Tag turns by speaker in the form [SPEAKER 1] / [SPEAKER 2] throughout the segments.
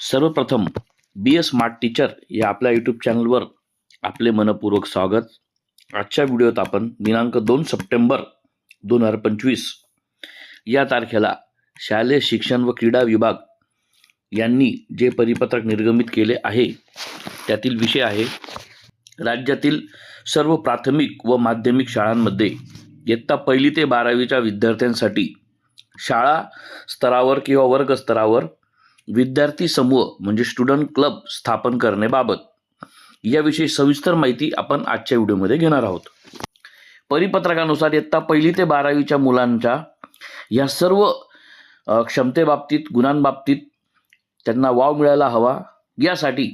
[SPEAKER 1] सर्वप्रथम बी S smart teacher या आपल्या यूट्यूब चॅनलवर आपले मनपूर्वक स्वागत. आजच्या व्हिडिओत आपण दिनांक दोन सप्टेंबर दोन हजार पंचवीस या तारखेला शालेय शिक्षण व क्रीडा विभाग यांनी जे परिपत्रक निर्गमित केले आहे त्यातील विषय आहे राज्यातील सर्व प्राथमिक व माध्यमिक शाळांमध्ये इयत्ता पहिली ते बारावीच्या विद्यार्थ्यांसाठी शाळा स्तरावर किंवा वर्ग स्तरावर विद्यार्थी समूह म्हणजे स्टुडंट क्लब स्थापन करण्याबाबत. याविषयी सविस्तर माहिती आपण आजच्या व्हिडिओमध्ये घेणार आहोत. परिपत्रकानुसार इयत्ता पहिली ते बारावीच्या मुलांच्या या सर्व क्षमतेबाबतीत गुणांबाबतीत त्यांना वाव मिळायला हवा. यासाठी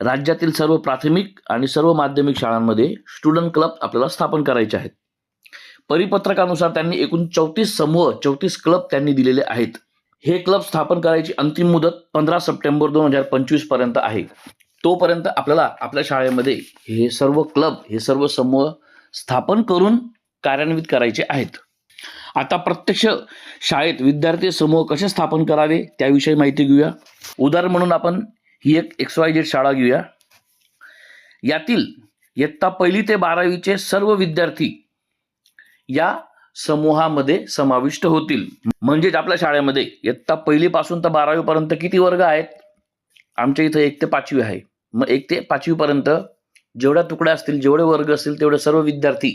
[SPEAKER 1] राज्यातील सर्व प्राथमिक आणि सर्व माध्यमिक शाळांमध्ये स्टुडंट क्लब आपल्याला स्थापन करायचे आहेत. परिपत्रकानुसार त्यांनी एकूण चौतीस समूह चौतीस क्लब त्यांनी दिलेले आहेत. हे क्लब स्थापन करायची अंतिम मुदत पंधरा सप्टेंबर दोन हजार पंचवीसपर्यंत आहे. तोपर्यंत आपल्याला आपल्या शाळेमध्ये हे सर्व क्लब हे सर्व समूह स्थापन करून कार्यान्वित करायचे आहेत. आता प्रत्यक्ष शाळेत विद्यार्थी समूह कसे स्थापन करावे त्याविषयी माहिती घेऊया. उदाहरण म्हणून आपण ही एक एक्स वाय झेड शाळा घेऊया. यातील इयत्ता पहिली ते बारावीचे सर्व विद्यार्थी या समूहामध्ये समाविष्ट होतील. म्हणजेच आपल्या शाळेमध्ये इयत्ता पहिलीपासून तर बारावीपर्यंत किती वर्ग आहेत? आमच्या इथं एक ते पाचवी आहे. मग एक ते पाचवीपर्यंत जेवढ्या तुकड्या असतील जेवढे वर्ग असतील तेवढे सर्व विद्यार्थी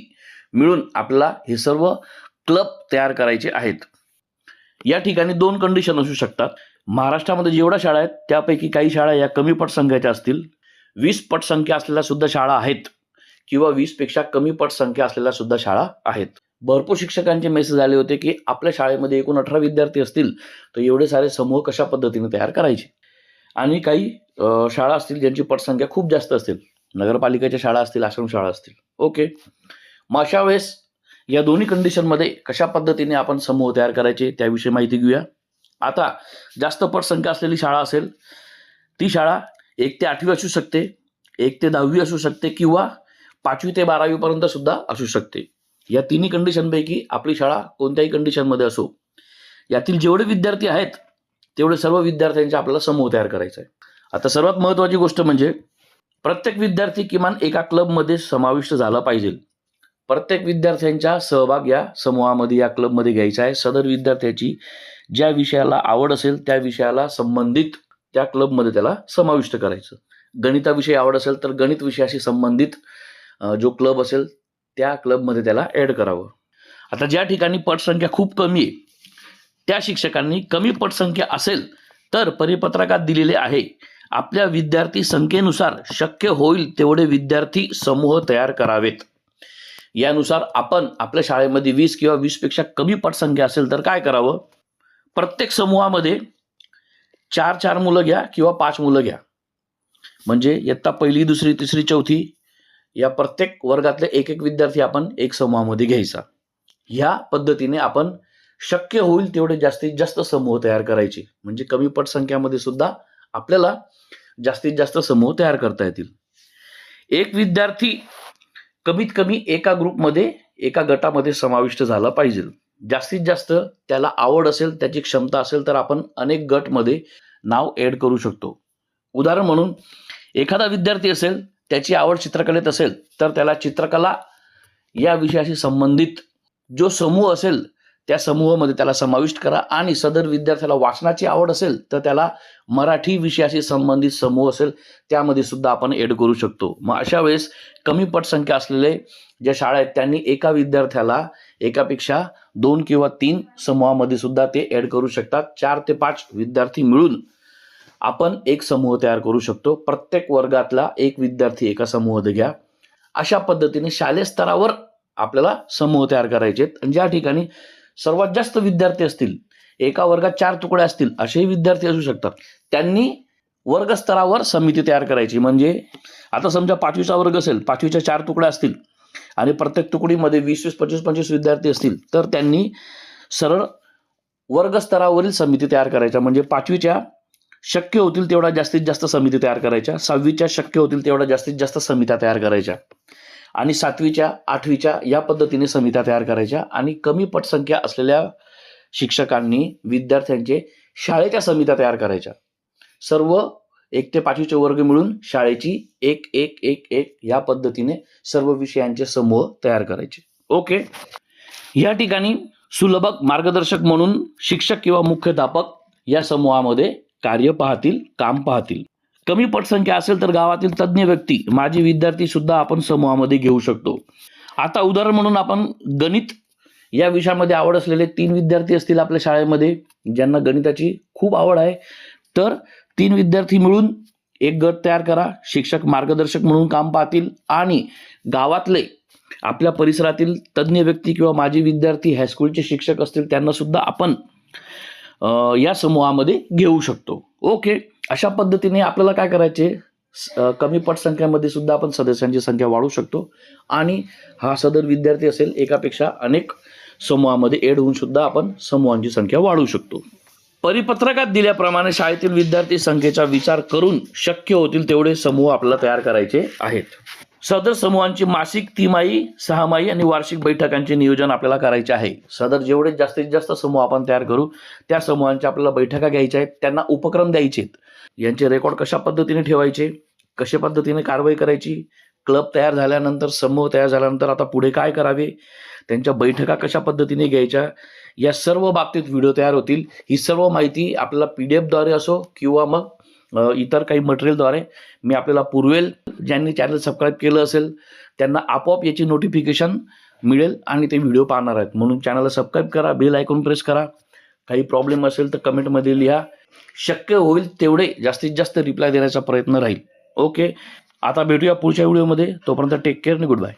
[SPEAKER 1] मिळून आपला हे सर्व क्लब तयार करायचे आहेत. या ठिकाणी दोन कंडिशन असू शकतात. महाराष्ट्रामध्ये जेवढ्या शाळा आहेत त्यापैकी काही शाळा या कमी पटसंख्याच्या असतील. वीस पटसंख्या असलेल्या सुद्धा शाळा आहेत किंवा वीसपेक्षा कमी पटसंख्या असलेल्या सुद्धा शाळा आहेत. भरपूर शिक्षकांचे मेसेज आले होते की आपल्या शाळेमध्ये एकूण अठरा विद्यार्थी असतील तर एवढे सारे समूह कशा पद्धतीने तयार करायचे? आणि काही शाळा असतील ज्यांची पटसंख्या खूप जास्त असेल नगरपालिकेच्या शाळा असतील आश्रम शाळा असतील. ओके मग अशा वेळेस या दोन्ही कंडिशनमध्ये कशा पद्धतीने आपण समूह तयार करायचे त्याविषयी माहिती घेऊया. आता जास्त पटसंख्या असलेली शाळा असेल ती शाळा एक ते आठवी असू शकते एक ते दहावी असू शकते किंवा पाचवी ते बारावीपर्यंत सुद्धा असू शकते. या तिन्ही कंडिशनपैकी आपली शाळा कोणत्याही कंडिशनमध्ये असो यातील जेवढे विद्यार्थी आहेत तेवढे सर्व विद्यार्थ्यांचे आपल्याला समूह तयार करायचा आहे आता सर्वात महत्त्वाची गोष्ट म्हणजे प्रत्येक विद्यार्थी किमान एका क्लबमध्ये समाविष्ट झाला पाहिजे. प्रत्येक विद्यार्थ्यांचा सहभाग या समूहामध्ये या क्लबमध्ये घ्यायचा आहे. सदर विद्यार्थ्याची ज्या विषयाला आवड असेल त्या विषयाला संबंधित त्या क्लबमध्ये त्याला समाविष्ट करायचं. गणिताविषयी आवड असेल तर गणित विषयाशी संबंधित जो क्लब असेल त्या क्लबमध्ये त्याला ॲड करावं. आता ज्या ठिकाणी पटसंख्या खूप कमी आहे त्या शिक्षकांनी कमी पटसंख्या असेल तर परिपत्रकात दिलेले आहे. आपल्या विद्यार्थी संख्येनुसार शक्य होईल तेवढे विद्यार्थी समूह तयार करावेत. यानुसार आपण आपल्या शाळेमध्ये वीस किंवा वीसपेक्षा कमी पटसंख्या असेल तर काय करावं? प्रत्येक समूहामध्ये चार चार मुलं घ्या किंवा पाच मुलं घ्या. म्हणजे इयत्ता पहिली दुसरी तिसरी चौथी या प्रत्येक वर्गातले एक एक विद्यार्थी आपण एक समूहामध्ये घ्यायचा. ह्या पद्धतीने आपण शक्य होईल तेवढे जास्तीत जास्त समूह तयार करायचे. म्हणजे कमी पटसंख्यामध्ये सुद्धा आपल्याला जास्तीत जास्त समूह तयार करता येतील. एक विद्यार्थी कमीत कमी एका ग्रुपमध्ये एका गटामध्ये समाविष्ट झाला पाहिजे. जास्तीत जास्त त्याला आवड असेल त्याची क्षमता असेल तर आपण अनेक गटमध्ये नाव ॲड करू शकतो. उदाहरण म्हणून एखादा विद्यार्थी असेल त्याची आवड चित्रकलेत असेल तर त्याला चित्रकला या विषयाशी संबंधित जो समूह असेल त्या समूहामध्ये त्याला समाविष्ट करा. आणि सदर विद्यार्थ्याला वाचनाची आवड असेल तर त्याला मराठी विषयाशी संबंधित समूह असेल त्यामध्ये सुद्धा आपण ॲड करू शकतो. मग अशा वेळेस कमी पटसंख्या असलेले ज्या शाळा आहेत त्यांनी एका विद्यार्थ्याला एकापेक्षा दोन किंवा तीन समूहामध्ये सुद्धा ते ॲड करू शकतात. चार ते पाच विद्यार्थी मिळून आपण एक समूह तयार करू शकतो. प्रत्येक वर्गातला एक विद्यार्थी एका समूहात घ्या. अशा पद्धतीने शालेय स्तरावर आपल्याला समूह तयार करायचे आहेत आणि ज्या ठिकाणी सर्वात जास्त विद्यार्थी असतील एका वर्गात चार तुकडे असतील असेही विद्यार्थी असू शकतात. त्यांनी वर्गस्तरावर समिती तयार करायची. म्हणजे आता समजा पाचवीचा वर्ग असेल पाचवीच्या चार तुकड्या असतील आणि प्रत्येक तुकडीमध्ये वीस वीस पंचवीस पंचवीस विद्यार्थी असतील तर त्यांनी सरळ वर्गस्तरावरील समिती तयार करायच्या. म्हणजे पाचवीच्या शक्य होतील तेवढा जास्तीत जास्त समिती तयार करायच्या. सहावीच्या शक्य होतील तेवढा जास्तीत जास्त समित्या तयार करायच्या. आणि सातवीच्या आठवीच्या या पद्धतीने समित्या तयार करायच्या. आणि कमी पटसंख्या असलेल्या शिक्षकांनी विद्यार्थ्यांचे शाळेच्या समित्या तयार करायच्या. सर्व एक ते पाचवीचे वर्ग मिळून शाळेची एक एक एक एक या पद्धतीने सर्व विषयांचे समूह तयार करायचे. ओके? या ठिकाणी सुलभक मार्गदर्शक म्हणून शिक्षक किंवा मुख्याध्यापक या समूहामध्ये कार्य पाहतील काम पाहतील. कमी पटसंख्या असेल तर गावातील तज्ज्ञ व्यक्ती माजी विद्यार्थी सुद्धा आपण समूहामध्ये घेऊ शकतो. आता उदाहरण म्हणून आपण गणित या विषयामध्ये आवड असलेले तीन विद्यार्थी असतील आपल्या शाळेमध्ये ज्यांना गणिताची खूप आवड आहे. तर तीन विद्यार्थी मिळून एक गट तयार करा शिक्षक मार्गदर्शक म्हणून काम पाहतील आणि गावातले आपल्या परिसरातील तज्ज्ञ व्यक्ती किंवा माजी विद्यार्थी हायस्कूलचे शिक्षक असतील त्यांना सुद्धा आपण या समूहामध्ये घेऊ शकतो. ओके? अशा पद्धतीने आपल्याला काय करायचे? कमी पटसंख्यामध्ये सुद्धा आपण सदस्यांची संख्या वाढवू शकतो. आणि हा सदर विद्यार्थी असेल एकापेक्षा अनेक समूहामध्ये एड होऊन सुद्धा आपण समूहांची संख्या वाढवू शकतो. परिपत्रकात दिल्याप्रमाणे शाळेतील विद्यार्थी संख्येचा विचार करून शक्य होतील तेवढे समूह आपल्याला तयार करायचे आहेत. सदर समूहांची मासिक तिमाही सहामाही आणि वार्षिक बैठकांचे नियोजन आपल्याला करायचे आहे. सदर जेवढे जास्तीत जास्त समूह आपण तयार करू त्या समूहांच्या आपल्याला बैठका घ्यायच्या आहेत त्यांना उपक्रम द्यायचे आहेत. यांचे रेकॉर्ड कशा पद्धतीने ठेवायचे कशा पद्धतीने कारवाई करायची क्लब तयार झाल्यानंतर समूह तयार झाल्यानंतर आता पुढे काय करावे त्यांच्या बैठका कशा पद्धतीने घ्यायच्या या सर्व बाबतीत व्हिडिओ तयार होतील. ही सर्व माहिती आपल्याला पी डी एफद्वारे असो किंवा मग इतर काही मटेरियलद्वारे मी आपल्याला पुरवेल. ज्यांनी चॅनल सबस्क्राईब केलं असेल त्यांना आपोआप याची नोटिफिकेशन मिळेल आणि ते व्हिडिओ पाहणार आहेत. म्हणून चॅनलला सबस्क्राईब करा बेल आयकॉन प्रेस करा. काही प्रॉब्लेम असेल तर कमेंटमध्ये लिहा. शक्य होईल तेवढे जास्तीत जास्त रिप्लाय देण्याचा प्रयत्न राहील. ओके आता भेटूया पुढच्या व्हिडिओमध्ये तोपर्यंत टेक केअर आणि गुड बाय